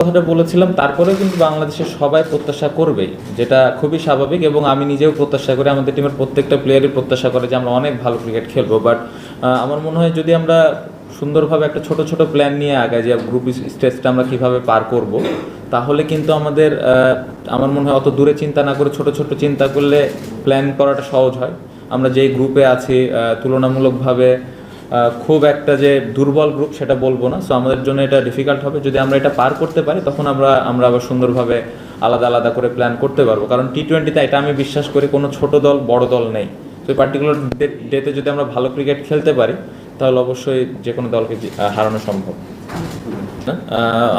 কথাটা বলেছিলাম, তারপরেও কিন্তু বাংলাদেশের সবাই প্রত্যাশা করবেই যেটা খুবই স্বাভাবিক এবং আমি নিজেও প্রত্যাশা করি, আমাদের টিমের প্রত্যেকটা প্লেয়ারই প্রত্যাশা করে যে আমরা অনেক ভালো ক্রিকেট খেলব বাট আমার মনে হয় যদি আমরা সুন্দরভাবে একটা ছোট ছোট প্ল্যান নিয়ে আগাই যে গ্রুপ স্টেজটা আমরা কীভাবে পার করব, তাহলে কিন্তু আমাদের আমার মনে হয় অত দূরে চিন্তা না করে ছোট ছোট চিন্তা করলে প্ল্যান করাটা সহজ হয়। আমরা যেই গ্রুপে আছি তুলনামূলকভাবে খুব একটা যে দুর্বল গ্রুপ সেটা বলব না। সো আমাদের জন্য এটা ডিফিকাল্ট হবে। যদি আমরা এটা পার করতে পারি, তখন আমরা আমরা আবার সুন্দরভাবে আলাদা আলাদা করে প্ল্যান করতে পারব। কারণ টি টোয়েন্টিতে এটা আমি বিশ্বাস করি কোনো ছোট দল, বড় দল নেই। তো পার্টিকুলার ডেতে যদি আমরা ভালো ক্রিকেট খেলতে পারি, তাহলে অবশ্যই যে কোনো দলকে হারানো সম্ভব।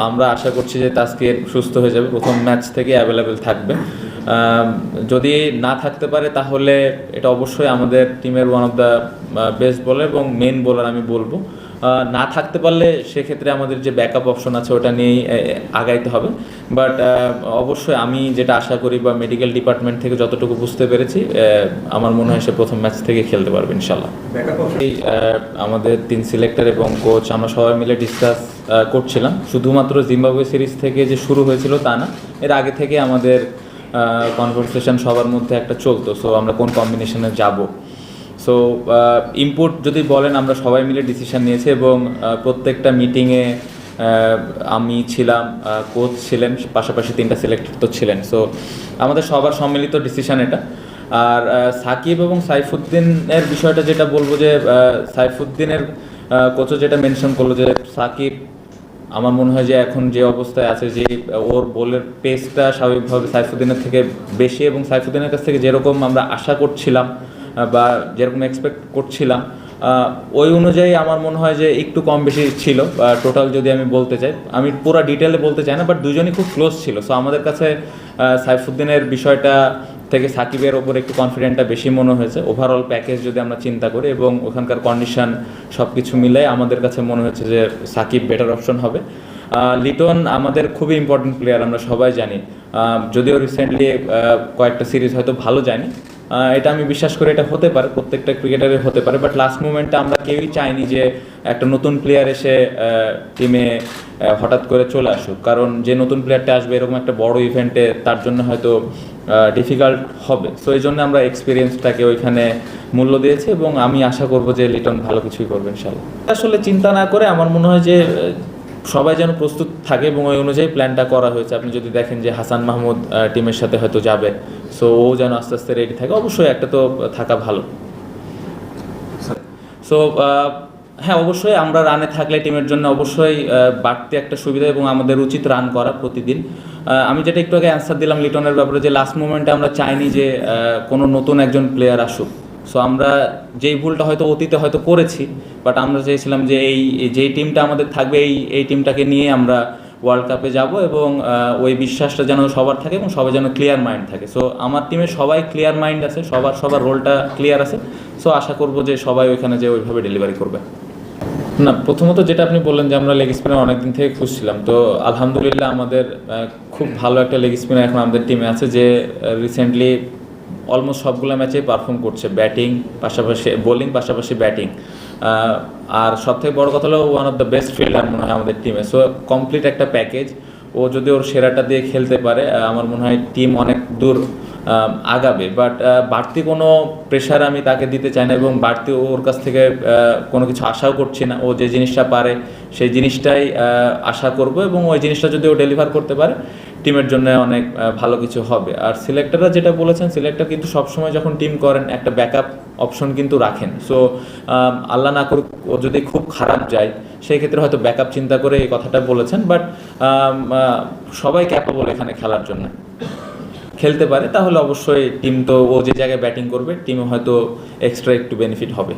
আমরা আশা করছি যে তাস্কির সুস্থ হয়ে যাবে। প্রথম ম্যাচ থেকে অ্যাভেলেবেল থাকবে। যদি না থাকতে পারে তাহলে এটা অবশ্যই আমাদের টিমের one of the best bowler এবং মেন বোলার আমি বলব। না থাকতে পারলে সেক্ষেত্রে আমাদের যে ব্যাকআপ অপশন আছে ওটা নিয়েই আগাইতে হবে। বাট অবশ্যই আমি যেটা আশা করি বা মেডিকেল ডিপার্টমেন্ট থেকে যতটুকু বুঝতে পেরেছি আমার মনে হয় সে প্রথম ম্যাচ থেকে খেলতে পারবে ইনশাল্লাহ এই, আমাদের তিন সিলেক্টর এবং কোচ আমরা সবাই মিলে ডিসকাস করছিলাম। শুধুমাত্র জিম্বাবুয়ে সিরিজ থেকে যে শুরু হয়েছিল তা না এর আগে থেকে আমাদের কনভারসেশন সবার মধ্যে একটা চলতো সো আমরা কোন কম্বিনেশনে যাব? সো ইনপুট যদি বলেন, আমরা সবাই মিলে ডিসিশন নিয়েছি এবং প্রত্যেকটা মিটিংয়ে আমি ছিলাম কোচ ছিলেন, পাশাপাশি তিনটা সিলেক্টর তো ছিলেন। সো আমাদের সবার সম্মিলিত ডিসিশন এটা। আর সাকিব এবং সাইফুদ্দিনের বিষয়টা যেটা বলব যে সাইফুদ্দিনের কোচও যেটা মেনশন করল যে, সাকিব আমার মনে হয় যে এখন যে অবস্থায় আছে যে, ওর বলের পেসটা স্বাভাবিকভাবে সাইফুদ্দিনের থেকে বেশি এবং সাইফুদ্দিনের কাছ থেকে যেরকম আমরা আশা করছিলাম বা যেরকম এক্সপেক্ট করছিলাম ওই অনুযায়ী আমার মনে হয় যে একটু কম বেশি ছিল, বা টোটাল যদি আমি বলতে চাই, আমি পুরো ডিটেলে বলতে চাই না বাট দুজনই খুব ক্লোজ ছিল। সো আমাদের কাছে সাইফুদ্দিনের বিষয়টা থেকে সাকিবের ওপর একটু কনফিডেন্টটা বেশি মনে হয়েছে। ওভারঅল প্যাকেজ যদি আমরা চিন্তা করি এবং ওখানকার কন্ডিশন সব কিছু মিলে আমাদের কাছে মনে হচ্ছে যে সাকিব বেটার অপশন হবে। লিটন আমাদের খুবই ইম্পর্টেন্ট প্লেয়ার আমরা সবাই জানি। যদিও রিসেন্টলি কয়েকটা সিরিজ হয়তো ভালো জানি এটা আমি বিশ্বাস করি এটা হতে পারে, প্রত্যেকটা ক্রিকেটারের হতে পারে। বাট লাস্ট মুমেন্টে আমরা কেউই চাইনি যে একটা নতুন প্লেয়ার এসে টিমে হঠাৎ করে চলে আসুক। কারণ যে নতুন প্লেয়ারটা আসবে এরকম একটা বড় ইভেন্টে তার জন্য হয়তো ডিফিকাল্ট হবে। সো এই জন্য আমরা এক্সপিরিয়েন্সটাকে ওইখানে মূল্য দিয়েছি এবং আমি আশা করব যে লিটন ভালো কিছুই করবে ইনশাল্লাহ আসলে চিন্তা না করে আমার মনে হয় যে সবাই যেন প্রস্তুত থাকে এবং ওই অনুযায়ী প্ল্যানটা করা হয়েছে। আপনি যদি দেখেন যে হাসান মাহমুদ টিমের সাথে হয়তো যাবে সো ও যেন আস্তে আস্তে রেডি থাকে। অবশ্যই একটা তো থাকা ভালো। সো হ্যাঁ অবশ্যই আমরা রানে থাকলে টিমের জন্য অবশ্যই বাড়তি একটা সুবিধা এবং আমাদের উচিত রান করা প্রতিদিন। আমি যেটা একটু আগে অ্যান্সার দিলাম লিটনের ব্যাপারে যে লাস্ট মুমেন্টে আমরা চাইনি যে কোনো নতুন একজন প্লেয়ার আসুক। সো আমরা যেই ভুলটা হয়তো অতীতে হয়তো করেছি বাট আমরা চেয়েছিলাম যে এই যেই টিমটা আমাদের থাকবে, এই এই টিমটাকে নিয়ে আমরা ওয়ার্ল্ড কাপে যাব এবং ওই বিশ্বাসটা যেন সবার থাকে এবং সবাই যেন ক্লিয়ার মাইন্ড থাকে। সো আমার টিমে সবাই ক্লিয়ার মাইন্ড আছে, সবার সবার রোলটা ক্লিয়ার আছে। সো আশা করব যে সবাই ওইখানে যে ওইভাবে ডেলিভারি করবে। না, প্রথমত যেটা আপনি বললেন যে আমরা লেগ স্পিনার অনেকদিন থেকে খুঁজছিলাম, তো আলহামদুলিল্লাহ আমাদের খুব ভালো একটা লেগ স্পিনার এখন আমাদের টিমে আছে যে রিসেন্টলি অলমোস্ট সবগুলো ম্যাচে পারফর্ম করছে। ব্যাটিং পাশাপাশি বোলিং পাশাপাশি ব্যাটিং আর সব থেকে বড় কথা হলো one of the best fielder মনে হয় আমাদের টিমে সো কমপ্লিট একটা প্যাকেজ ও যদি ওর সেরাটা দিয়ে খেলতে পারে আমার মনে হয় টিম অনেক দূর আগাবে। বাট বাড়তি কোনো প্রেশার আমি তাকে দিতে চাই না এবং বাড়তি ওর কাছ থেকে কোনো কিছু আশাও করছি না। ও যে জিনিসটা পারে, সেই জিনিসটাই আশা করব এবং ওই জিনিসটা যদি ও ডেলিভার করতে পারে টিমের জন্য অনেক ভালো কিছু হবে। আর সিলেক্টররা যেটা বলেছেন সিলেক্টর কিন্তু সবসময় যখন টিম করেন, একটা ব্যাকআপ অপশন কিন্তু রাখেন। সো আল্লাহ না করুক, ও যদি খুব খারাপ যায়, সেই ক্ষেত্রে হয়তো ব্যাকআপ চিন্তা করে এই কথাটা বলেছেন বাট সবাই ক্যাপাবল এখানে খেলার জন্য। খেলতে পারে, তাহলে অবশ্যই টিম তো ও যে জায়গায় ব্যাটিং করবে টিমে হয়তো এক্সট্রা একটু বেনিফিট হবে।